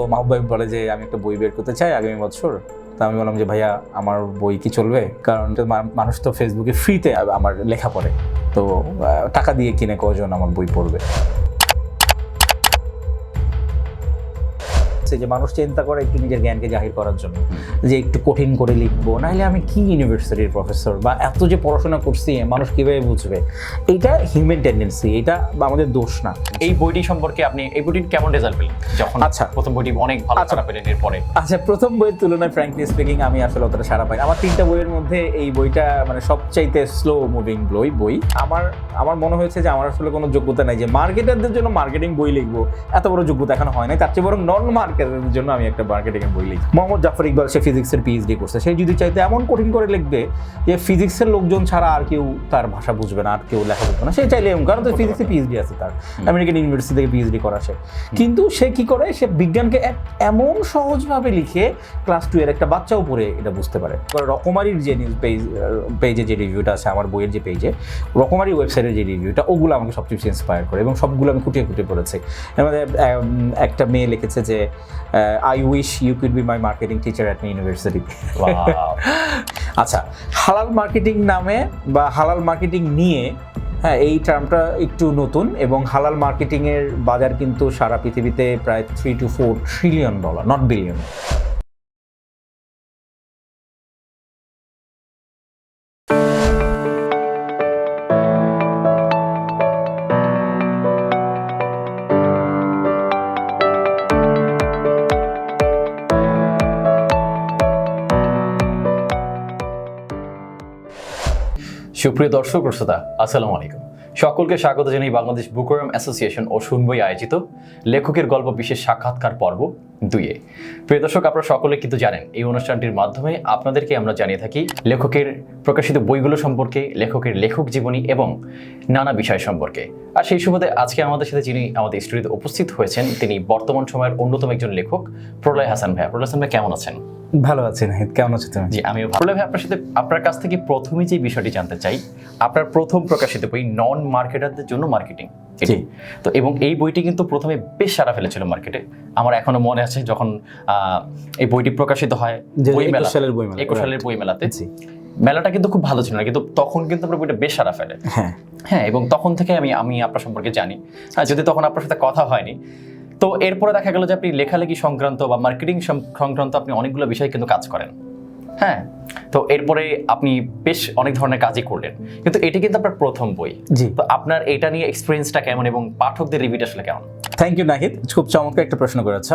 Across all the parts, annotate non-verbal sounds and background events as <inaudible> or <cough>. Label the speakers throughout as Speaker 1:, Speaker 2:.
Speaker 1: তো মাহবুব বলে যে, আমি একটা বই বের করতে চাই আগামী বছর। তো আমি বললাম যে, ভাইয়া, আমার বই কি চলবে? কারণ মানুষ তো ফেসবুকে ফ্রিতে আমার লেখা পড়ে। তো টাকা দিয়ে কিনে কজন আমার বই পড়বে? সে যে মানুষ চিন্তা করে একটু নিজের জ্ঞানকে জাহির করার জন্য যে একটু কঠিন করে লিখব নাহলে আমি কি ইউনিভার্সিটির প্রফেসর বা এত যে পড়াশোনা করছি মানুষ কীভাবে বুঝবে? এটা হিউম্যান টেন্ডেন্সি এটা আমাদের দোষ না।
Speaker 2: এই বইটি সম্পর্কে আপনি এই বইটি কেমন রেজাল্ট পেলেন? যখন
Speaker 1: আচ্ছা।
Speaker 2: প্রথম বইটি অনেক ভালো
Speaker 1: আচ্ছা।
Speaker 2: সারা পেলেন এরপরে
Speaker 1: আচ্ছা প্রথম বইয়ের তুলনায় ফ্র্যাঙ্কলি স্পিকিং আমি আসলে অতটা সারা পাই আমার তিনটা বইয়ের মধ্যে এই বইটা মানে সবচাইতে স্লো মুভিং বই বই। আমার আমার মনে হয়েছে যে আমার আসলে কোনো যোগ্যতা নাই যে মার্কেটারদের জন্য মার্কেটিং বই লিখব। এত বড় যোগ্যতা এখন হয় নাই। তার চেয়ে বরং নন মার্কেটারদের জন্য আমি একটা মার্কেটিং এর বই লিখি। মোহাম্মদ জাফর ইকবাল সে ফিজিক্সের পিএইচডি করছে। সে যদি চাইতে এমন কঠিন করে লিখবে যে ফিজিক্সের লোকজন ছাড়া আর কেউ তার ভাষা বুঝবে না আর কেউ লেখা বুঝবে না সে চাইলে এমন কারণ তো ফিজিক্সে পিএইচডি আছে তার। আমেরিকান ইউনিভার্সিটি থেকে পিএইচডি করা সে। কিন্তু সে কি করে? সে বিজ্ঞানকে এক এমন সহজভাবে লিখে ক্লাস টু এর একটা বাচ্চাও পড়ে এটা বুঝতে পারে। রকমারির যে নিউজ পেজ পেজে যে রিভিউটা আছে আমার বইয়ের যে পেজে রকমারি ওয়েবসাইটের যে রিভিউটা ওগুলো আমাকে সবচেয়ে বেশি ইন্সপায়ার করে এবং সবগুলো আমি খুঁটিয়ে খুঁটিয়ে পড়েছি। উম, একটা মেয়ে লিখেছে যে I wish you could be my marketing teacher at university
Speaker 2: Wow. <laughs>
Speaker 1: আচ্ছা হালাল মার্কেটিং নামে বা হালাল মার্কেটিং নিয়ে হ্যাঁ এই টার্মটা একটু নতুন এবং হালাল মার্কেটিংয়ের বাজার কিন্তু সারা পৃথিবীতে প্রায় three two four trillion dollar not billion
Speaker 2: সুপ্রিয় দর্শক শ্রোতা, আসসালামু আলাইকুম। সকলকে স্বাগত জানাই বাংলাদেশ বুকরম অ্যাসোসিয়েশন ও শুনবই আয়োজিত লেখকের গল্প বিশেষ সাক্ষাৎকার পর্ব দুইয়ে। প্রিয় দর্শক, আপনারা সকলে কিন্তু জানেন, এই অনুষ্ঠানটির মাধ্যমে আপনাদেরকে আমরা জানিয়ে থাকি লেখকের প্রকাশিত বইগুলো সম্পর্কে, লেখকের লেখক জীবনী এবং নানা বিষয় সম্পর্কে। আর সেই সুবাদে আজকে আমাদের সাথে যিনি আমাদের স্টুডিওতে উপস্থিত হয়েছেন, তিনি বর্তমান সময়ের অন্যতম একজন লেখক, প্রলয় হাসান ভাইয়া। প্রলয় হাসান ভাই কেমন আছেন?
Speaker 1: ভালো আছি নাহিদ কেমন আছো তুমি?
Speaker 2: জি আমিও ভালো। ভাই আপনার সাথে আপনার কাছ থেকে প্রথমে যে বিষয়টি জানতে চাই আপনার প্রথম প্রকাশিত বই নন মার্কেটারদের জন্য মার্কেটিং।
Speaker 1: জি।
Speaker 2: তো এবং এই বইটি কিন্তু প্রথমে বেশ সারা ফেলেছিল মার্কেটে। আমার এখনও মনে আছে যখন আহ, এই বইটি প্রকাশিত হয়
Speaker 1: যে
Speaker 2: বই মেলা
Speaker 1: সালের বই মেলা,
Speaker 2: একুশ সালের বই মেলাতে
Speaker 1: জি।
Speaker 2: মেলাটা কিন্তু খুব ভালো ছিল না কিন্তু তখন কিন্তু আমরা বইটা বেশ সারা ফেলে।
Speaker 1: হ্যাঁ।
Speaker 2: হ্যাঁ এবং তখন থেকে আমি আমি আপনার সম্পর্কে জানি। হ্যাঁ যদি তখন আপনার সাথে কথা হয়নি তো এরপরে দেখা গেল যে আপনি লেখালেখি সংক্রান্ত বা মার্কেটিং সংক্রান্ত আপনি অনেকগুলো বিষয় কিন্তু কাজ করেন। হ্যাঁ তো এরপরে আপনি বেশ অনেক ধরনের কাজই করলেন। কিন্তু এটি কিন্তু আপনার প্রথম বই।
Speaker 1: জি।
Speaker 2: তো আপনার এটা নিয়ে এক্সপিরিয়েন্সটা কেমন এবং পাঠকদের রিভিউটা আসলে কেমন?
Speaker 1: থ্যাংক ইউ নাহিদ খুব চমৎকার একটা প্রশ্ন করেছ।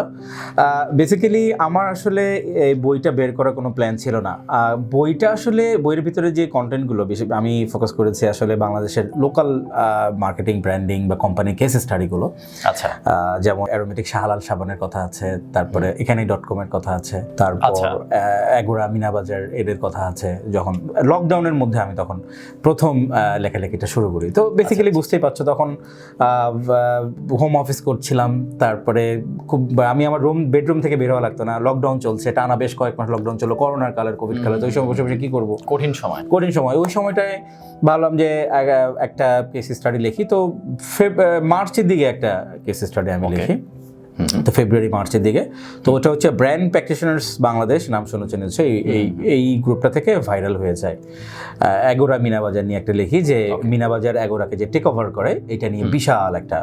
Speaker 1: বেসিক্যালি আমার আসলে এই বইটা বের করার কোনো প্ল্যান ছিল না। বইটা আসলে বইয়ের ভিতরে যে কন্টেন্টগুলো বেশি আমি ফোকাস করেছি আসলে বাংলাদেশের লোকাল মার্কেটিং ব্র্যান্ডিং বা কোম্পানি কেস স্টাডিগুলো
Speaker 2: আচ্ছা।
Speaker 1: যেমন অ্যারোমেটিক শাহালাল সাবানের কথা আছে তারপরে এখানে ডট কমের কথা আছে তারপর
Speaker 2: অ্যাগোরা
Speaker 1: এগোরা মিনাবাজার এদের কথা আছে যখন লকডাউনের মধ্যে আমি তখন প্রথম লেখালেখিটা শুরু করি। তো বেসিক্যালি বুঝতেই পারছ তখন হোম অফিস করছিলাম তারপরে খুব আমি আমার রুম বেডরুম থেকে বের হওয়া লাগতো না। লকডাউন চলছে টানা বেশ কয়েক মাস লকডাউন চলো করোনার কালের কোভিড কালে তো ওই সময় বসে বসে কী করব?
Speaker 2: কঠিন সময়।
Speaker 1: কঠিন সময়। ওই সময়টায় ভাবলাম যে একটা কেস স্টাডি লিখি। তো ফেব মার্চের দিকে একটা কেস স্টাডি আমি লিখি। তো ফেব্রুয়ারি মার্চের দিকে। তো ওটা হচ্ছে ব্র্যান্ড প্র্যাকটিশনার্স বাংলাদেশ নাম শুনেছেন হচ্ছে এই এই এই গ্রুপটা থেকে ভাইরাল হয়ে যায়। অ্যাগোরা এগোরা মিনাবাজার নিয়ে একটা লিখি যে মিনাবাজার এগোরাকে যে টেক ওভার করে এটা নিয়ে বিশাল একটা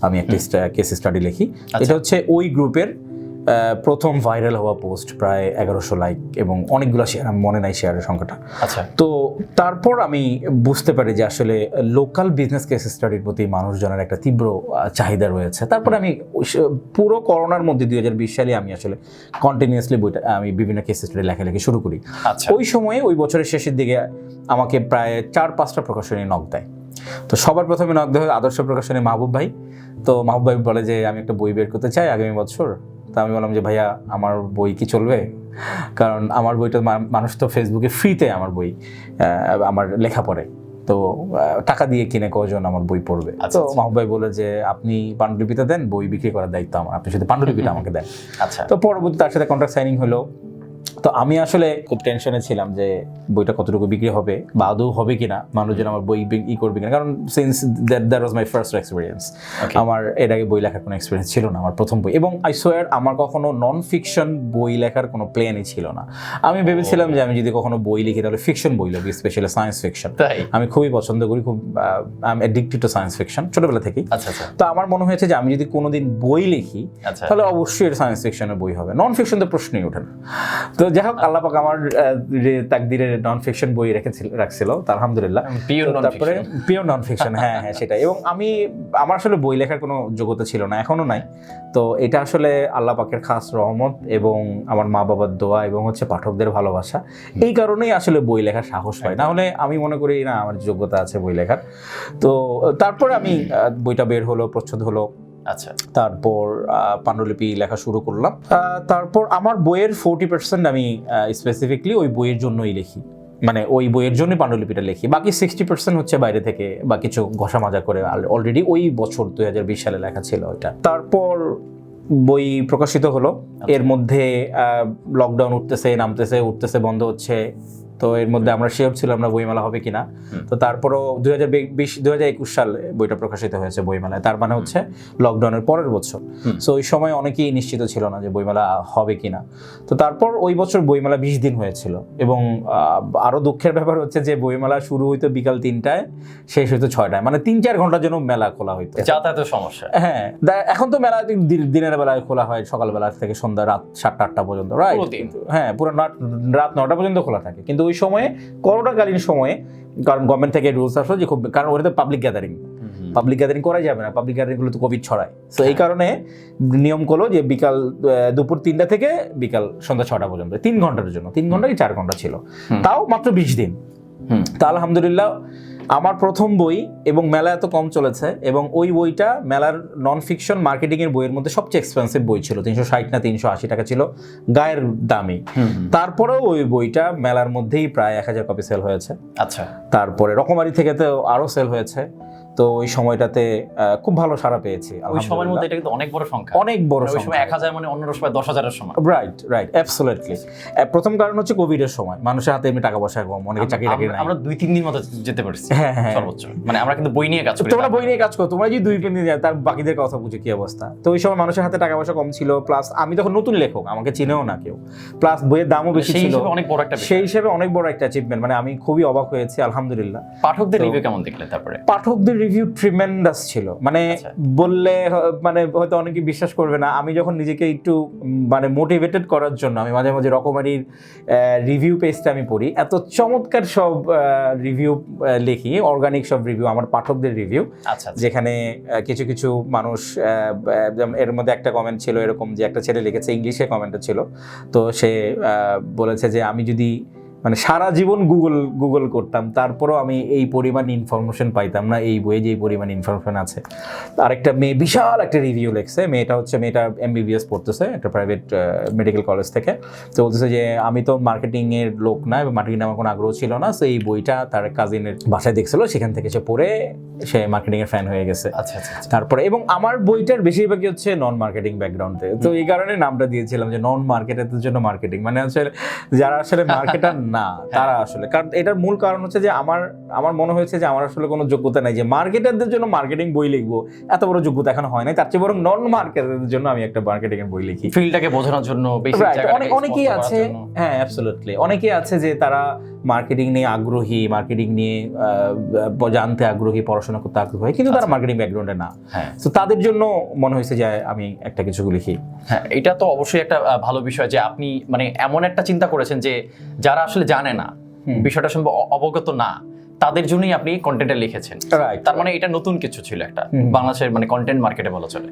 Speaker 1: আমি একটা কেস স্টাডি লিখি।
Speaker 2: আচ্ছা।
Speaker 1: এটা হচ্ছে ওই গ্রুপের প্রথম ভাইরাল হওয়া পোস্ট প্রায় এগারোশো লাইক এবং অনেকগুলো শেয়ার মনে নাই শেয়ারের সংখ্যাটা।
Speaker 2: আচ্ছা।
Speaker 1: তো তারপর আমি বুঝতে পারি যে আসলে লোকাল বিজনেস কেস স্টাডির প্রতি মানুষজনের একটা তীব্র চাহিদা রয়েছে। তারপর আমি পুরো করোনার মধ্যে দুই হাজার বিশ সালে আমি আসলে কন্টিনিউয়াসলি বইটা আমি বিভিন্ন কেস স্টাডি লেখালেখি শুরু করি।
Speaker 2: আচ্ছা।
Speaker 1: ওই সময়ে ওই বছরের শেষের দিকে আমাকে প্রায় চার পাঁচটা প্রকাশনী নক দেয়। তো সবার প্রথমে নক দেয় আদর্শ প্রকাশনী মাহবুব ভাই। তো মাহবুব ভাই বলে যে আমি একটা বই বের করতে চাই আগামী বছর। তো আমি বললাম যে ভাইয়া আমার বই কি চলবে? কারণ আমার বইটা মানুষ তো ফেসবুকে ফ্রিতে আমার বই আমার লেখা পড়ে। তো টাকা দিয়ে কিনে কজন আমার বই পড়বে?
Speaker 2: আচ্ছা,
Speaker 1: তো
Speaker 2: আচ্ছা।
Speaker 1: মাহবুব ভাই বলে যে আপনি পাণ্ডুলিপিটা দেন বই বিক্রি করার দায়িত্ব আমার। আপনি শুধু পাণ্ডুলিপিটা আমাকে দেন।
Speaker 2: আচ্ছা।
Speaker 1: তো পরবর্তী তার সাথে কন্ট্রাক্ট সাইনিং হলো। তো আমি আসলে খুব টেনশনে ছিলাম যে বইটা কতটুকু বিক্রি হবে বা আদৌ হবে কিনা? মানুষজন আমার বই ই করবে কিনা? কারণ since that that was my first experience আমার এর আগে বই লেখার কোনো এক্সপিরিয়েন্স ছিল না আমার প্রথম বই। এবং আই সোয়ার আমার কখনো নন ফিকশন বই লেখার কোনো প্ল্যানই ছিল না। আমি ভেবেছিলাম যে আমি যদি কখনো বই লিখি তাহলে ফিকশন বই লিখি স্পেশালি সায়েন্স ফিকশন
Speaker 2: তাই?
Speaker 1: আমি খুবই পছন্দ করি খুব I am addicted to science fiction ছোটবেলা থেকেই।
Speaker 2: আচ্ছা আচ্ছা।
Speaker 1: তো আমার মনে হয়েছে যে আমি যদি কোনোদিন বই লিখি
Speaker 2: আচ্ছা।
Speaker 1: তাহলে অবশ্যই এটা সায়েন্স ফিকশনের বই হবে। নন ফিকশন তো প্রশ্নই ওঠে না। তো যাই হোক আল্লাহ পাক আমার আহ, যে তাকদিরে নন ফিকশন বই রেখেছিল রাখছিল তা আলহামদুলিল্লাহ। তো তারপরে পিওর নন ফিকশন হ্যাঁ হ্যাঁ সেটাই। এবং আমি আমার আসলে বই লেখার কোনো যোগ্যতা ছিল না এখনও নাই। তো এটা আসলে আল্লাহ পাকের খাস রহমত এবং আমার মা বাবার দোয়া এবং হচ্ছে পাঠকদের ভালোবাসা। এই কারণেই আসলে বই লেখার সাহস পাই। না হলে আমি মনে করি না আমার যোগ্যতা আছে বই লেখার। তো তারপরে আমি বইটা বের হলো প্রচ্ছদ হলো।
Speaker 2: আচ্ছা।
Speaker 1: তারপর পাণ্ডুলিপি লেখা শুরু করলাম। তারপর আমার বইয়ের ফোরটি পার্সেন্ট আমি স্পেসিফিকলি ওই বইয়ের জন্যই লিখি। মানে ওই বইয়ের জন্যই পাণ্ডুলিপিটা লিখি। বাকি সিক্সটি পার্সেন্ট হচ্ছে বাইরে থেকে বা কিছু ঘষা মাজা করে অলরেডি ওই বছর দুই হাজার বিশ সালে লেখা ছিল ওইটা। তারপর বই প্রকাশিত হলো। এর মধ্যে লকডাউন উঠতেছে নামতেছে উঠতেছে বন্ধ হচ্ছে। তো এর মধ্যে আমরা শিওর ছিলাম না বইমেলা হবে কিনা। তো তারপরও দুই হাজার বিশ দুই হাজার একুশ সালে বইটা প্রকাশিত হয়েছে বইমেলায়। তার মানে হচ্ছে লকডাউনের পরের বছর। সো ওই সময় অনেকেই নিশ্চিত ছিল না যে বইমেলা হবে কিনা। তো তারপর ওই বছর বইমেলা বিশ দিন হয়েছিল এবং আহ, আরও দুঃখের ব্যাপার হচ্ছে যে বইমেলা শুরু হইতো বিকাল তিনটায় শেষ হইতো ছয়টায়। মানে তিন চার ঘণ্টার জন্য মেলা খোলা হইতো।
Speaker 2: যাতায়াতের সমস্যা।
Speaker 1: হ্যাঁ এখন তো মেলা দিনের বেলায় খোলা হয় সকালবেলা থেকে সন্ধ্যা রাত সাতটা আটটা পর্যন্ত রাইট হ্যাঁ পুরো রাত রাত নটা পর্যন্ত খোলা থাকে। কিন্তু ওই সময়ে করোনাকালীন সময়ে কারণ গভর্নমেন্ট থেকে রুলস আসলো যে খুব কারণ ওটা তো পাবলিক গ্যাদারিং পাবলিক গ্যাদারিং করা যাবে না পাবলিক গ্যাদারিংগুলো তো কোভিড ছড়ায়। তো এই কারণে নিয়ম করল যে বিকাল দুপুর তিনটা থেকে বিকাল সন্ধ্যা ছটা পর্যন্ত। তিন ঘণ্টার জন্য তিন ঘণ্টা কি চার ঘণ্টা ছিল। তাও মাত্র বিশ দিন। তা আলহামদুলিল্লাহ আমার প্রথম বই এবং মেলা এত কম চলেছে এবং ওই বইটা মেলার নন ফিকশন মার্কেটিংয়ের বইয়ের মধ্যে সবচেয়ে এক্সপেন্সিভ বই ছিল। তিনশো ষাট না তিনশো আশি টাকা ছিল গায়ের দামি। তারপরেও ওই বইটা মেলার মধ্যেই প্রায় এক হাজার কপি সেল হয়েছে।
Speaker 2: আচ্ছা।
Speaker 1: তারপরে রকমারি থেকে তো আরও সেল হয়েছে। তো ওই সময়টাতে খুব ভালো সাড়া পেয়েছি
Speaker 2: ওই সময়ের মধ্যে এটা কিন্তু অনেক বড় সংখ্যা।
Speaker 1: অনেক বড়
Speaker 2: ওই সময় এক হাজার মানে অন্য সময় দশ হাজারের সময়
Speaker 1: রাইট রাইট অ্যাবসোলিটলি প্রথম কারণ হচ্ছে কোভিডের সময়। মানুষের হাতে এমনি টাকা পয়সা কম অনেকে চাকরি টাকরি নাই।
Speaker 2: আমরা দুই তিন দিন মতো যেতে পারছি
Speaker 1: হ্যাঁ, হ্যাঁ।
Speaker 2: সর্বোচ্চ। মানে আমরা কিন্তু বই নিয়ে কাজ করি
Speaker 1: তোমরা বই নিয়ে কাজ করো তোমরা যদি দুই তিন দিন তার বাকিদের কথা বুঝে কি অবস্থা। তো ওই সময় মানুষের হাতে টাকা পয়সা কম ছিল প্লাস আমি তখন নতুন লেখক আমাকে চিনেও না কেউ প্লাস বইয়ের দামও বেশি
Speaker 2: সেই
Speaker 1: ছিল।
Speaker 2: হিসেবে অনেক বড় একটা
Speaker 1: সেই হিসেবে অনেক বড় একটা অ্যাচিভমেন্ট মানে আমি খুবই অবাক হয়েছি আলহামদুলিল্লাহ।
Speaker 2: পাঠকদের রিভিউ কেমন দেখলে তারপরে?
Speaker 1: পাঠকদের রিভিউ ট্রিমেন্ডাস ছিল মানে
Speaker 2: আচ্ছা।
Speaker 1: বললে মানে হয়তো অনেকে বিশ্বাস করবে না আমি যখন নিজেকে একটু মানে মোটিভেটেড করার জন্য আমি মাঝে মাঝে রকমারির রিভিউ পেজটা আমি পড়ি এত চমৎকার সব রিভিউ লিখি অর্গানিক সব রিভিউ আমার পাঠকদের রিভিউ
Speaker 2: আচ্ছা আচ্ছা।
Speaker 1: যেখানে কিছু কিছু মানুষ এর মধ্যে একটা কমেন্ট ছিল এরকম যে একটা ছেলে লিখেছে ইংলিশে কমেন্টটা ছিল তো সে বলেছে যে আমি যদি মানে সারা জীবন গুগল গুগল করতাম। তারপরও আমি এই পরিমাণ ইনফরমেশন পাইতাম না এই বইয়ে যে পরিমাণ ইনফরমেশন আছে। আরেকটা মেয়ে বিশাল একটা রিভিউ লেখছে। মেয়েটা হচ্ছে মেয়েটা এমবিবিএস পড়তেছে একটা প্রাইভেট মেডিকেল কলেজ থেকে। তো বলতেছে যে আমি তো মার্কেটিংয়ের লোক না এবং মার্কেটিং আমার কোনো আগ্রহ ছিল না। তো এই বইটা তার কাজিনের বাসায় দেখছিল। সেখান থেকে সে পড়ে সে মার্কেটিংয়ের ফ্যান হয়ে গেছে।
Speaker 2: আচ্ছা আচ্ছা আচ্ছা।
Speaker 1: তারপরে এবং আমার বইটার বেশিরভাগই হচ্ছে নন মার্কেটিং ব্যাকগ্রাউন্ডে তো এই কারণে নামটা দিয়েছিলাম যে নন মার্কেটের জন্য মার্কেটিং মানে আসলে যারা আসলে মার্কেটার না তারা আসলে কারণ এটার মূল কারণ হচ্ছে যে আমার আমার মনে হয়েছে যে আমার আসলে কোনো যোগ্যতা নাই যে মার্কেটারদের জন্য মার্কেটিং বই লিখব। এত বড় যোগ্যতা এখন হয় নাই তার চেয়ে বরং নন মার্কেটারদের জন্য আমি একটা মার্কেটিং এর বই লিখি।
Speaker 2: ফিল্ডটাকে বোঝানোর জন্য
Speaker 1: অনেকেই আছে হ্যাঁ অ্যাবসলিউটলি অনেকেই আছে যে তারা মার্কেটিং নিয়ে আগ্রহী মার্কেটিং নিয়ে জানতে আগ্রহী পড়াশোনা করতে আগ্রহী কিন্তু তারা মার্কেটিং ব্যাকগ্রাউন্ডে না।
Speaker 2: হ্যাঁ।
Speaker 1: তো তাদের জন্য মনে হয়েছে যে আমি একটা কিছু লিখি।
Speaker 2: হ্যাঁ এটা তো অবশ্যই একটা ভালো বিষয় যে আপনি মানে এমন একটা চিন্তা করেছেন যে যারা আসলে জানে না বিষয়টা সম্ভব অবগত না। তাদের জন্যই আপনি কন্টেন্টে লিখেছেন। তার মানে এটা নতুন কিছু ছিল একটা। বাংলাদেশের মানে কন্টেন্ট মার্কেটে বলা চলে।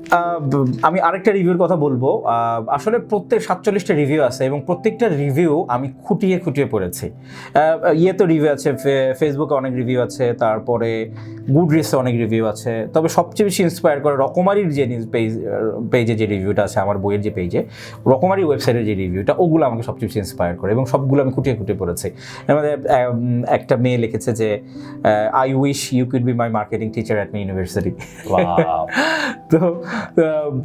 Speaker 1: আমি আরেকটা রিভিউর কথা বলব। আসলে প্রত্যেক সাতচল্লিশটা রিভিউ আছে এবং প্রত্যেকটা রিভিউ আমি খুঁটিয়ে খুঁটিয়ে পড়েছি। ইয়ে তো রিভিউ আছে ফেসবুকে অনেক রিভিউ আছে তারপরে গুড রিসে অনেক রিভিউ আছে। তবে সবচেয়ে বেশি ইন্সপায়ার করে রকমারির যে নিউজ পেজ পেজে যে রিভিউটা আছে আমার বইয়ের যে পেজে রকমারি ওয়েবসাইটের যে রিভিউটা ওগুলো আমাকে সবচেয়ে বেশি ইন্সপায়ার করে এবং সবগুলো আমি খুঁটিয়ে খুঁটিয়ে পড়েছি। উম, একটা মেয়ে লিখেছে যে I wish you could be my marketing teacher at my university তো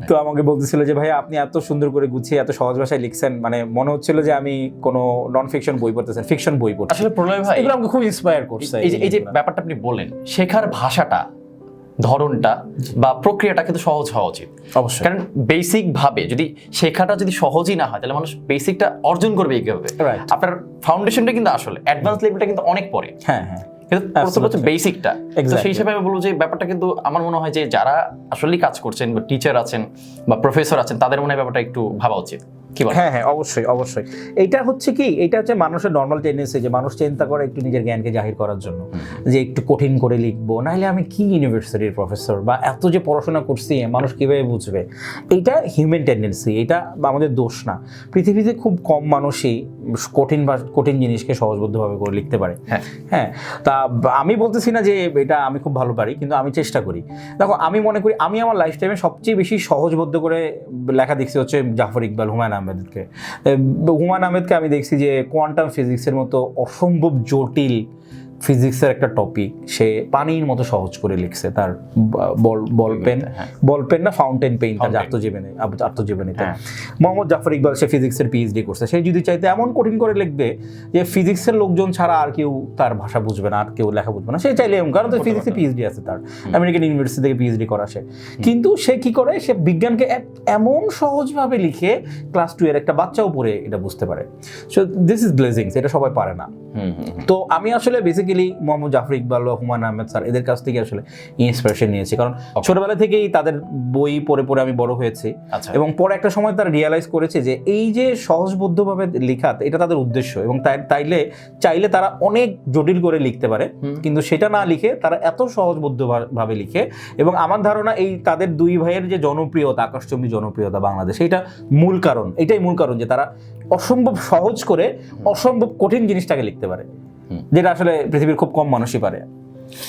Speaker 1: তো আমাকে বলতেছিল যে ভাই আপনি এত সুন্দর করে গুছিয়ে এত সহজ ভাষায় লিখছেন মানে মনে হচ্ছিল যে আমি কোনো নন ফিকশন বই পড়তেছেন ফিকশন বই পড়ছি
Speaker 2: আসলে প্রলয় ভাই
Speaker 1: এগুলো আমাকে খুব ইন্সপায়ার করছে
Speaker 2: এই যে এই যে ব্যাপারটা আপনি বলেন শেখার ভাষাটা ধরনটা বা প্রক্রিয়াটা কিন্তু সহজ হওয়া উচিত।
Speaker 1: অবশ্যই।
Speaker 2: কারণ বেসিক ভাবে যদি শেখাটা যদি সহজই না হয় তাহলে মানুষ বেসিকটা অর্জন করবে কীভাবে? আপনার ফাউন্ডেশনটা কিন্তু আসলে অ্যাডভান্স লেভেলটা কিন্তু অনেক পরে।
Speaker 1: হ্যাঁ হ্যাঁ।
Speaker 2: কিন্তু. বেসিকটা তো সেই হিসেবে আমি বলব যে ব্যাপারটা কিন্তু আমার মনে হয় যে যারা আসলে কাজ করছেন বা টিচার আছেন বা প্রফেসর আছেন তাদের মনে হয় ব্যাপারটা একটু ভাবা উচিত। কি
Speaker 1: হ্যাঁ হ্যাঁ অবশ্যই অবশ্যই। এটা হচ্ছে কি এটা হচ্ছে মানুষের নর্মাল টেন্ডেন্সি যে মানুষ চিন্তা করে একটু নিজের জ্ঞানকে জাহির করার জন্য। যে একটু কঠিন করে লিখব নাহলে আমি কি ইউনিভার্সিটির প্রফেসর বা এত যে পড়াশোনা করছি মানুষ কীভাবে বুঝবে? এইটা হিউম্যান টেন্ডেন্সি এটা আমাদের দোষ না। পৃথিবীতে খুব কম মানুষই কঠিন বা কঠিন জিনিসকে সহজবদ্ধভাবে করে লিখতে পারে।
Speaker 2: হ্যাঁ।
Speaker 1: হ্যাঁ তা আমি বলতেছি না যে এটা আমি খুব ভালো পারি কিন্তু আমি চেষ্টা করি। দেখো আমি মনে করি আমি আমার লাইফ টাইমে সবচেয়ে বেশি সহজবদ্ধ করে লেখা দেখছি হচ্ছে জাফর ইকবাল হুমায়ুন আহমেদকে। হুমায়ুন আহমেদকে আমি দেখছি যে কোয়ান্টাম ফিজিক্সের মতো অসম্ভব জটিল ফিজিক্সের একটা টপিক সে পানির মতো সহজ করে লিখছে তার বল বল পেন
Speaker 2: হ্যাঁ।
Speaker 1: বল পেন না ফাউন্টেন পেইন তার. আত্মজীবনী আত্মজীবনীতে।
Speaker 2: হ্যাঁ।
Speaker 1: মোহাম্মদ জাফর ইকবাল সে ফিজিক্সের পিএইচডি করছে। সে যদি চাইতে এমন কঠিন করে লিখবে যে ফিজিক্সের লোকজন ছাড়া আর কেউ তার ভাষা বুঝবে না আর কেউ লেখা বুঝবে না সে চাইলে এমন কারণ তো ফিজিক্সে পিএইচডি আছে তার। আমেরিকান ইউনিভার্সিটি থেকে পিএইচডি করা সে। কিন্তু সে কি করে? সে বিজ্ঞানকে এমন সহজভাবে লিখে ক্লাস টু এর একটা বাচ্চাও পড়ে এটা বুঝতে পারে। সো দিস ইজ ব্লেজিংস এটা সবাই পারে না। তো আমি আসলে বেসিক্যালি মোহাম্মদ জাফর ইকবাল বা হুমায়ুন আহমেদ স্যার এদের কাছ থেকে আসলে ইন্সপিরেশন নিয়েছি। কারণ ছোটবেলা থেকেই তাদের বই পড়ে পড়ে আমি বড় হয়েছি
Speaker 2: আচ্ছা।
Speaker 1: এবং পরে একটা সময় তারা রিয়েলাইজ করেছে যে এই যে সহজবদ্ধভাবে লেখা এটা তাদের উদ্দেশ্য এবং তাই তাইলে চাইলে তারা অনেক জটিল করে লিখতে পারে। কিন্তু সেটা না লিখে তারা এত সহজবদ্ধ ভা- ভাবে লিখে এবং আমার ধারণা এই তাদের দুই ভাইয়ের যে জনপ্রিয়তা আকাশচম্বী জনপ্রিয়তা বাংলাদেশ এটা মূল কারণ এটাই মূল কারণ যে তারা অসম্ভব সহজ করে অসম্ভব কঠিন জিনিসটাকে লিখতে পারে। যেটা আসলে পৃথিবীর খুব কম মানুষই পারে।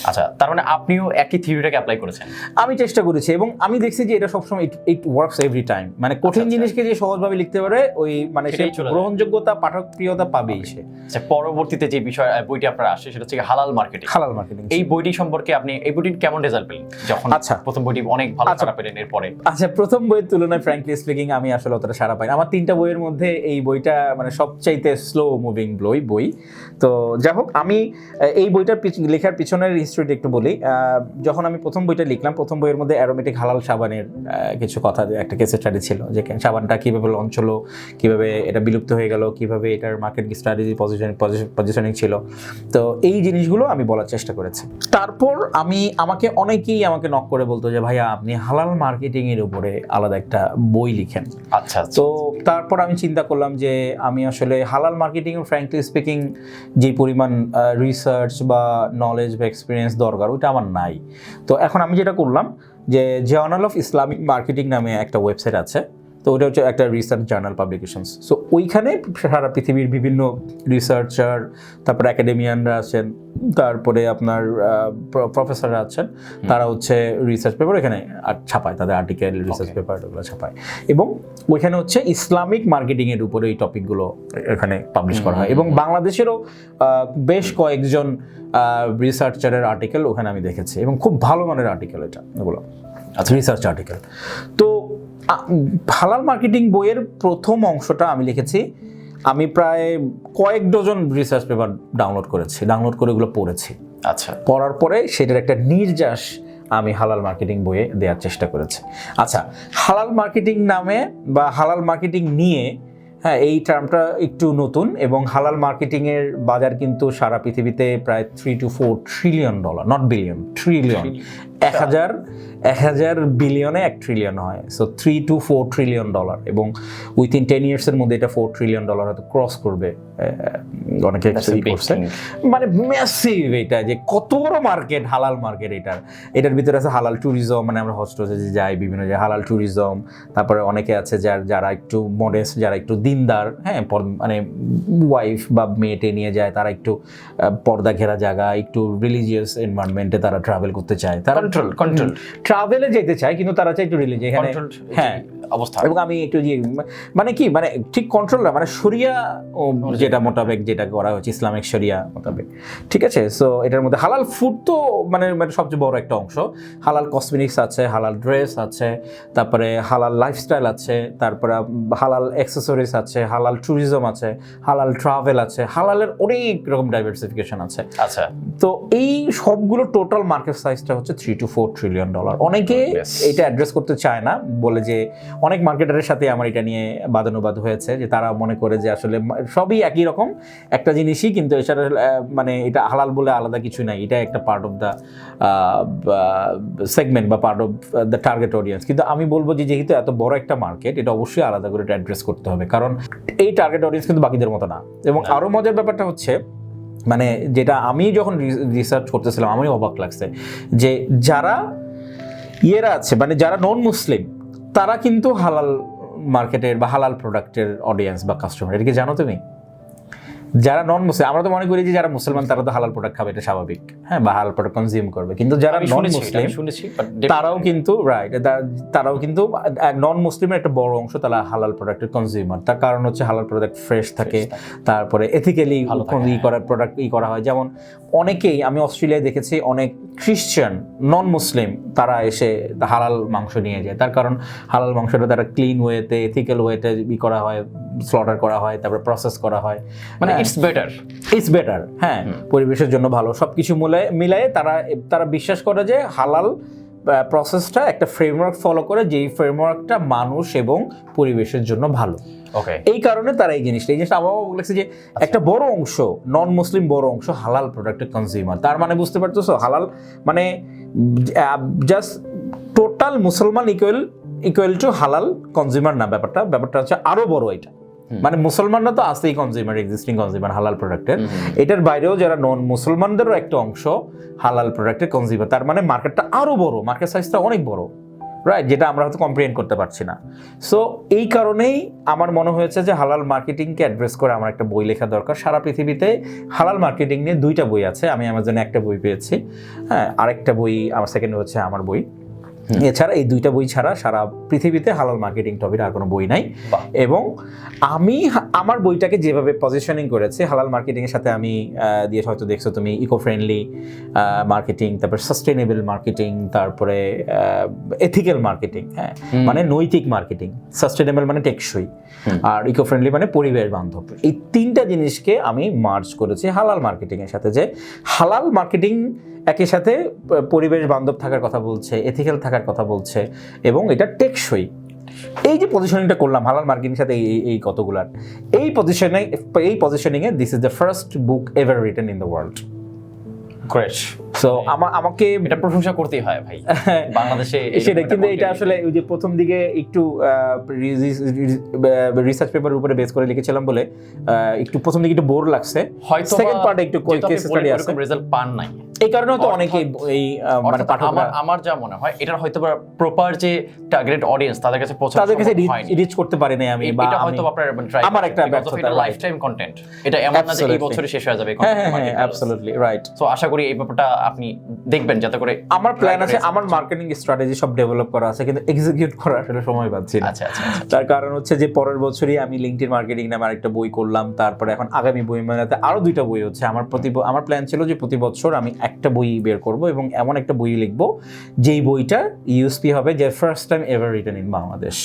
Speaker 2: আচ্ছা তার মানে আপনিও একই থিওরিটাকে অ্যাপ্লাই করেছেন
Speaker 1: আমি চেষ্টা করেছি এবং আমি দেখছি যে এটা সবসময় ইট ওয়ার্কস এভরি টাইম মানে কঠিন
Speaker 2: আচ্ছা।
Speaker 1: জিনিসকে যে সহজভাবে লিখতে পারে ওই মানে সে
Speaker 2: সেটাই চলে যায়।
Speaker 1: গ্রহণযোগ্যতা পাঠক প্রিয়তা পাবেই সে
Speaker 2: আচ্ছা পরবর্তীতে যে বিষয় বইটি আপনার আসে সেটা হচ্ছে হালাল মার্কেটিং
Speaker 1: হালাল মার্কেটিং
Speaker 2: এই বইটি সম্পর্কে আপনি এই বইটির কেমন রেজাল্ট পেলেন যখন
Speaker 1: আচ্ছা।
Speaker 2: প্রথম বইটি অনেক ভালো
Speaker 1: আচ্ছা।
Speaker 2: সাড়া পেলেন এরপরে
Speaker 1: আচ্ছা প্রথম বইয়ের তুলনায় ফ্র্যাঙ্কলি স্পিকিং আমি আসলে অতটা সারা পাই। আমার তিনটা বইয়ের মধ্যে এই বইটা মানে সবচাইতে স্লো মুভিং বই বই তো যাই হোক আমি এই বইটার লেখার লেখার পিছনের হিস্ট্রিটা একটু বলি। যখন আমি প্রথম বইটা লিখলাম প্রথম বইয়ের মধ্যে অ্যারোমেটিক হালাল সাবানের কিছু কথা একটা কেস স্টাডি ছিল যে সাবানটা কীভাবে লঞ্চ হলো কীভাবে এটা বিলুপ্ত হয়ে গেল কীভাবে এটার মার্কেট স্ট্র্যাটেজি পজিশন পজিশনিং ছিল। তো এই জিনিসগুলো আমি বলার চেষ্টা করেছি। তারপর আমি আমাকে অনেকেই আমাকে নক করে বলতো যে ভাইয়া আপনি হালাল মার্কেটিংয়ের উপরে আলাদা একটা বই লিখেন।
Speaker 2: আচ্ছা আচ্ছা।
Speaker 1: তো তারপর আমি চিন্তা করলাম যে আমি আসলে হালাল মার্কেটিং ফ্র্যাঙ্কলি স্পিকিং যে পরিমাণ রিসার্চ বা নলেজ বা এক্সপিরিয়েন্স দরকার, ওইটা আমার নাই। তো এখন আমি যেটা করলাম যে জার্নাল অফ ইসলামিক মার্কেটিং নামে একটা ওয়েবসাইট আছে, তো ওটা হচ্ছে একটা রিসার্চ জার্নাল পাবলিকেশনস সো ওইখানে সারা পৃথিবীর বিভিন্ন রিসার্চার তারপর অ্যাকাডেমিয়ানরা আছেন তারপরে আপনার প্রফেসররা আছেন তারা হচ্ছে রিসার্চ পেপার এখানে আর ছাপায় তাদের আর্টিকেল রিসার্চ পেপার ওগুলো ছাপায়। এবং ওইখানে হচ্ছে ইসলামিক মার্কেটিং এর উপরে এই টপিকগুলো এখানে পাবলিশ করা হয়। এবং বাংলাদেশেরও বেশ কয়েকজন রিসার্চারের আর্টিকেল ওখানে আমি দেখেছি। এবং খুব ভালো মানের আর্টিকেল এটা এগুলো।
Speaker 2: আচ্ছা।
Speaker 1: রিসার্চ আর্টিকেল তো হালাল মার্কেটিং বইয়ের প্রথম অংশটা আমি লিখেছি আমি প্রায় কয়েক ডজন রিসার্চ পেপার ডাউনলোড করেছি ডাউনলোড করে ওগুলো পড়েছি।
Speaker 2: আচ্ছা।
Speaker 1: পড়ার পরে সেটার একটা নির্যাস আমি হালাল মার্কেটিং বইয়ে দেওয়ার চেষ্টা করেছি। আচ্ছা হালাল মার্কেটিং নামে বা হালাল মার্কেটিং নিয়ে হ্যাঁ এই টার্মটা একটু নতুন এবং হালাল মার্কেটিংয়ের বাজার কিন্তু সারা পৃথিবীতে প্রায় three two four trillion dollar not billion trillion এক হাজার এক হাজার বিলিয়নে এক ট্রিলিয়ন হয়। So three two four trillion dollar এবং উইথিন টেন ইয়ার্সের মধ্যে এটা ফোর ট্রিলিয়ন ডলার হয়তো ক্রস করবে অনেকে করছে। মানে ম্যাসিভ এটা যে কত বড় মার্কেট হালাল মার্কেট এটার এটার ভিতরে আছে হালাল ট্যুরিজম মানে আমরা হস্টেলে যে যাই বিভিন্ন যে হালাল ট্যুরিজম তারপরে অনেকে আছে যার যারা একটু মডেস্ট যারা একটু দিনদার হ্যাঁ মানে ওয়াইফ বা মেয়েটে নিয়ে যায় তারা একটু পর্দা ঘেরা জায়গা একটু রিলিজিয়াস এনভায়রনমেন্টে তারা ট্রাভেল করতে চায়। তারা
Speaker 2: কন্ট্রোল কন্ট্রোল
Speaker 1: ট্রাভেলে যেতে চায় কিন্তু তারা চায় একটু রিলিজ এখানে হ্যাঁ।
Speaker 2: অবস্থা।
Speaker 1: এবং আমি একটু যে মানে কি মানে ঠিক কন্ট্রোল না মানে শরিয়া যেটা মোতাবেক যেটা করা হচ্ছে ইসলামিক শরিয়া মোতাবেক। ঠিক আছে? সো এটার মধ্যে হালাল ফুড তো মানে মানে সবচেয়ে বড় একটা অংশ। হালাল কসমেটিক্স আছে হালাল ড্রেস আছে তারপরে হালাল লাইফস্টাইল আছে তারপরে হালাল অ্যাক্সেসরিজ আছে হালাল ট্যুরিজম আছে হালাল ট্রাভেল আছে হালালের অনেক রকম ডাইভার্সিফিকেশন আছে।
Speaker 2: আচ্ছা।
Speaker 1: তো এই সবগুলো টোটাল মার্কেট সাইজটা হচ্ছে three two four trillion dollar অনেকে এটা অ্যাড্রেস করতে চায় না বলে যে অনেক মার্কেটারের সাথে আমার এটা নিয়ে বাদানুবাদ হয়েছে যে তারা মনে করে যে আসলে সবই একই রকম একটা জিনিসই কিন্তু এছাড়া মানে এটা হালাল বলে আলাদা কিছু নাই এটা একটা পার্ট অফ দ্য সেগমেন্ট বা part of the target audience কিন্তু আমি বলব যে যেহেতু এত বড় একটা মার্কেট এটা অবশ্যই আলাদা করে এটা অ্যাড্রেস করতে হবে। কারণ এই টার্গেট অডিয়েন্স কিন্তু বাকিদের মতো না। এবং আরও মজার ব্যাপারটা হচ্ছে মানে যেটা আমি যখন রিসার্চ করতেছিলাম আমি অবাক লাগছে যে যারা ইয়েরা আছে মানে যারা নন মুসলিম তারা কিন্তু হালাল মার্কেটের বা হালাল প্রোডাক্টের অডিয়েন্স বা কাস্টমার এটা কি জানো তুমি? যারা নন মুসলিম আমরা তো মনে করি যে যারা মুসলমান তারা তো হালাল প্রোডাক্ট খাবে এটা স্বাভাবিক। হ্যাঁ বা হালাল প্রোডাক্ট কনজিউম করবে। কিন্তু যারা নন মুসলিম
Speaker 2: শুনেছি
Speaker 1: তারাও কিন্তু রাইট তারাও কিন্তু নন মুসলিমের একটা বড় অংশ তারা হালাল প্রোডাক্টের কনজিউমার তার কারণ হচ্ছে হালাল প্রোডাক্ট ফ্রেশ থাকে তারপরে এথিক্যালি ই
Speaker 2: হ্যাঁ।
Speaker 1: করা প্রোডাক্ট ই করা হয়। যেমন অনেকেই আমি অস্ট্রেলিয়ায় দেখেছি অনেক খ্রিশ্চান নন মুসলিম তারা এসে হালাল মাংস নিয়ে যায়। তার কারণ হালাল মাংসটা তারা ক্লিন ওয়েতে এথিক্যাল ওয়েতে ই করা হয়। স্লটার করা হয় তারপরে প্রসেস করা হয়।
Speaker 2: মানে
Speaker 1: হ্যাঁ।
Speaker 2: ইটস বেটার
Speaker 1: ইটস বেটার হ্যাঁ। পরিবেশের জন্য ভালো। সব কিছু মিলায় মিলায়ে তারা তারা বিশ্বাস করে যে হালাল প্রসেসটা একটা ফ্রেমওয়ার্ক ফলো করে যেই ফ্রেমওয়ার্কটা মানুষ এবং পরিবেশের জন্য ভালো।
Speaker 2: ওকে
Speaker 1: এই কারণে তারা এই জিনিসটা এই জিনিসটা আমার বলেছে যে একটা বড় অংশ নন মুসলিম বড় অংশ হালাল প্রোডাক্টের কনজিউমার তার মানে বুঝতে পারতেছো হালাল মানে জাস্ট টোটাল মুসলমান ইকুয়াল ইকুয়াল টু হালাল কনজিউমার না ব্যাপারটা। ব্যাপারটা হচ্ছে আরও বড় এটা। মানে মুসলমানরা তো আছেই কনজিউমার এক্সিস্টিং কনজিউমার হালাল প্রোডাক্টের এটার বাইরেও যারা নন মুসলমানদেরও একটা অংশ হালাল প্রোডাক্টের কনজিউমার তার মানে মার্কেটটা আরও বড় মার্কেট সাইজটা অনেক বড় রাইট যেটা আমরা হয়তো কমপ্লেন করতে পারছি না। সো এই কারণেই আমার মনে হয়েছে যে হালাল মার্কেটিংকে অ্যাড্রেস করে আমার একটা বই লেখা দরকার। সারা পৃথিবীতে হালাল মার্কেটিং নিয়ে দুইটা বই আছে আমি অ্যামাজনে একটা বই পেয়েছি। হ্যাঁ আরেকটা বই আমার সেকেন্ড হচ্ছে আমার বই। এছাড়া এই দুইটা বই ছাড়া সারা পৃথিবীতে হালাল মার্কেটিং টপিক আর কোনো বই নাই। এবং আমি আমার বইটাকে যেভাবে পজিশনিং করেছে হালাল মার্কেটিংয়ের সাথে আমি দিয়ে হয়তো দেখছ তুমি ইকো ফ্রেন্ডলি মার্কেটিং তারপর সাস্টেনেবল মার্কেটিং তারপরে এথিক্যাল মার্কেটিং হ্যাঁ। মানে নৈতিক মার্কেটিং সাস্টেনেবল মানে টেকসই। আর ইকো ফ্রেন্ডলি মানে পরিবেশ বান্ধব। এই তিনটা জিনিসকে আমি মার্চ করেছি হালাল মার্কেটিংয়ের সাথে যে হালাল মার্কেটিং একই সাথে পরিবেশ বান্ধব থাকার কথা বলছে এথিক্যাল থাকার কথা বলছে এবং এটা টেকসই। এই যে পজিশনিংটা করলাম হালাল মার্কেটিং সাথে এই এই- এই কতগুলার এই পজিশনে এই পজিশনিংয়ে this is the first book ever written in the world
Speaker 2: great
Speaker 1: so আমাকে
Speaker 2: এটা প্রশংসা করতেই হয় ভাই <laughs> বাংলাদেশে
Speaker 1: সেটা কিন্তু এটা আসলে ওই যে প্রথম দিকে একটু রিসার্চ পেপারের উপরে বেস করে লিখেছিলাম বলে একটু প্রথম দিকে একটু বোর লাগছে।
Speaker 2: হয়তো
Speaker 1: সেকেন্ড পার্টে একটু কেস স্টাডি আছে।
Speaker 2: রেজাল্ট পান নাই।
Speaker 1: এই কারণে তো অনেকেই এই মানে
Speaker 2: আমার আমার যা মনে হয় এটার হয়তো প্রপার যে টার্গেট অডিয়েন্স তাদের কাছে পৌঁছানো
Speaker 1: তাদের কাছে রিচ করতে পারি নাই আমি বা
Speaker 2: এটা হয়তো আপনার
Speaker 1: আমার একটা ব্যর্থতা,
Speaker 2: লাইফ টাইম কন্টেন্ট এটা এমন না যে এই বছরে শেষ হয়ে যাবে
Speaker 1: হ্যাঁ হ্যাঁ হ্যাঁ অ্যাবসলিউটলি রাইট
Speaker 2: সো আশা করি এই ব্যাপারটা আপনি দেখবেন যাতে করে
Speaker 1: আমার প্ল্যান আছে আমার মার্কেটিং স্ট্র্যাটেজি সব ডেভেলপ করা আছে কিন্তু এক্সিকিউট করার আসলে সময় পাচ্ছি না।
Speaker 2: আচ্ছা আচ্ছা আচ্ছা।
Speaker 1: তার কারণ হচ্ছে যে পরের বছরই আমি লিঙ্কডিন মার্কেটিং নামে আরেকটা বই করলাম তারপরে এখন আগামী বই মেলাতে আরও দুইটা বই হচ্ছে। আমার প্রতি আমার প্ল্যান ছিল যে প্রতি বছর আমি একটা বই বের করব এবং এমন একটা বই লিখব, যেই বইটা ইউএসপি হবে যে first time ever written in Bangladesh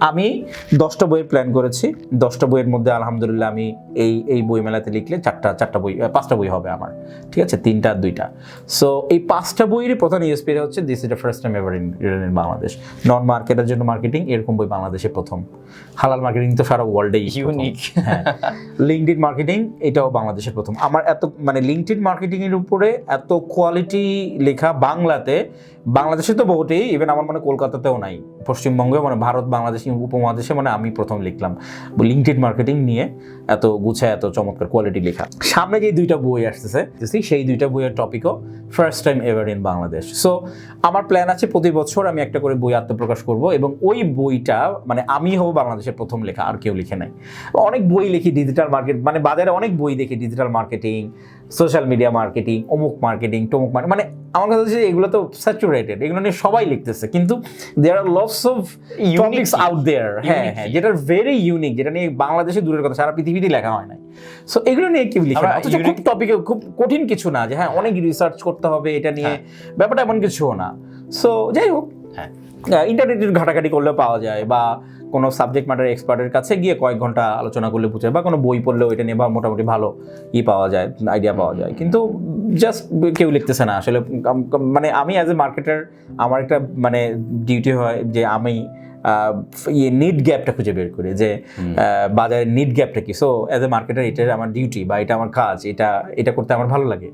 Speaker 1: আমি দশটা বইয়ের প্ল্যান করেছি। দশটা বইয়ের মধ্যে আলহামদুলিল্লাহ আমি এই এই বই মেলাতে লিখলে চারটা চারটা বই পাঁচটা বই হবে আমার। ঠিক আছে? তিনটা আর দুইটা। সো এই পাঁচটা বইয়েরই প্রধান ইউএসপি হচ্ছে this is the first time ever in in Bangladesh non মার্কেটের জন্য মার্কেটিং এরকম বই বাংলাদেশে প্রথম। হালাল মার্কেটিং তো সারা ওয়ার্ল্ডেই
Speaker 2: Unique.
Speaker 1: হ্যাঁ। লিঙ্কডিন মার্কেটিং এটাও বাংলাদেশের প্রথম। আমার এত মানে লিঙ্কডিন মার্কেটিং এর উপরে এত কোয়ালিটি লেখা বাংলাতে বাংলাদেশে তো বহুতেই ইভেন আমার মনে কলকাতাতেও নাই। পশ্চিমবঙ্গে মানে ভারত, বাংলাদেশ উপমহাদেশে মানে আমি প্রথম লিখলাম। লিঙ্কডিন মার্কেটিং নিয়ে এত গুছায়, এত চমৎকার কোয়ালিটি লেখা। সামনে যে দুইটা বই আসতেছে সেই দুইটা বইয়ের টপিকও first time ever in Bangladesh so আমার প্ল্যান আছে প্রতি বছর আমি একটা করে বই আত্মপ্রকাশ করব এবং ওই বইটা মানে আমি হব বাংলাদেশের প্রথম লেখা, আর কেউ লিখে নাই। অনেক বই লিখি ডিজিটাল মার্কেট মানে বাজারে অনেক বই দেখি digital marketing social media marketing অমুক মার্কেটিং টমুক মার্কেটিং মানে আমার কথা হচ্ছে এগুলো তো স্যাচুরেটেড এগুলো নিয়ে সবাই লিখতেছে কিন্তু there are lots of topics out there হ্যাঁ হ্যাঁ যেটা ভেরি ইউনিক যেটা নিয়ে বাংলাদেশে দূরের কথা সারা পৃথিবীতেই লেখা হয় নাই। সো এগুলো নিয়ে কেউ লিখে না। অথচ খুব টপিকে খুব কঠিন কিছু না যে হ্যাঁ অনেক রিসার্চ করতে হবে এটা নিয়ে ব্যাপারটা এমন কিছুও না। সো যাই হোক
Speaker 2: হ্যাঁ।
Speaker 1: ইন্টারনেটের ঘাটাঘাটি করলে পাওয়া যায় বা কোনো সাবজেক্ট ম্যাটার এক্সপার্টের কাছে গিয়ে কয়েক ঘণ্টা আলোচনা করলে বুঝে বা কোনো বই পড়লেও এটা নিয়ে বা মোটামুটি ভালো ই পাওয়া যায় আইডিয়া পাওয়া যায়। কিন্তু জাস্ট কেউ লিখতেছে না। আসলে মানে আমি অ্যাজ এ মার্কেটার আমার একটা মানে ডিউটি হয় যে আমি ইয়ে নিড গ্যাপটা খুঁজে বের করি যে বাজারের নিড গ্যাপটা কি। সো অ্যাজ এ মার্কেটার এটা আমার ডিউটি বা এটা আমার কাজ এটা এটা করতে আমার ভালো লাগে।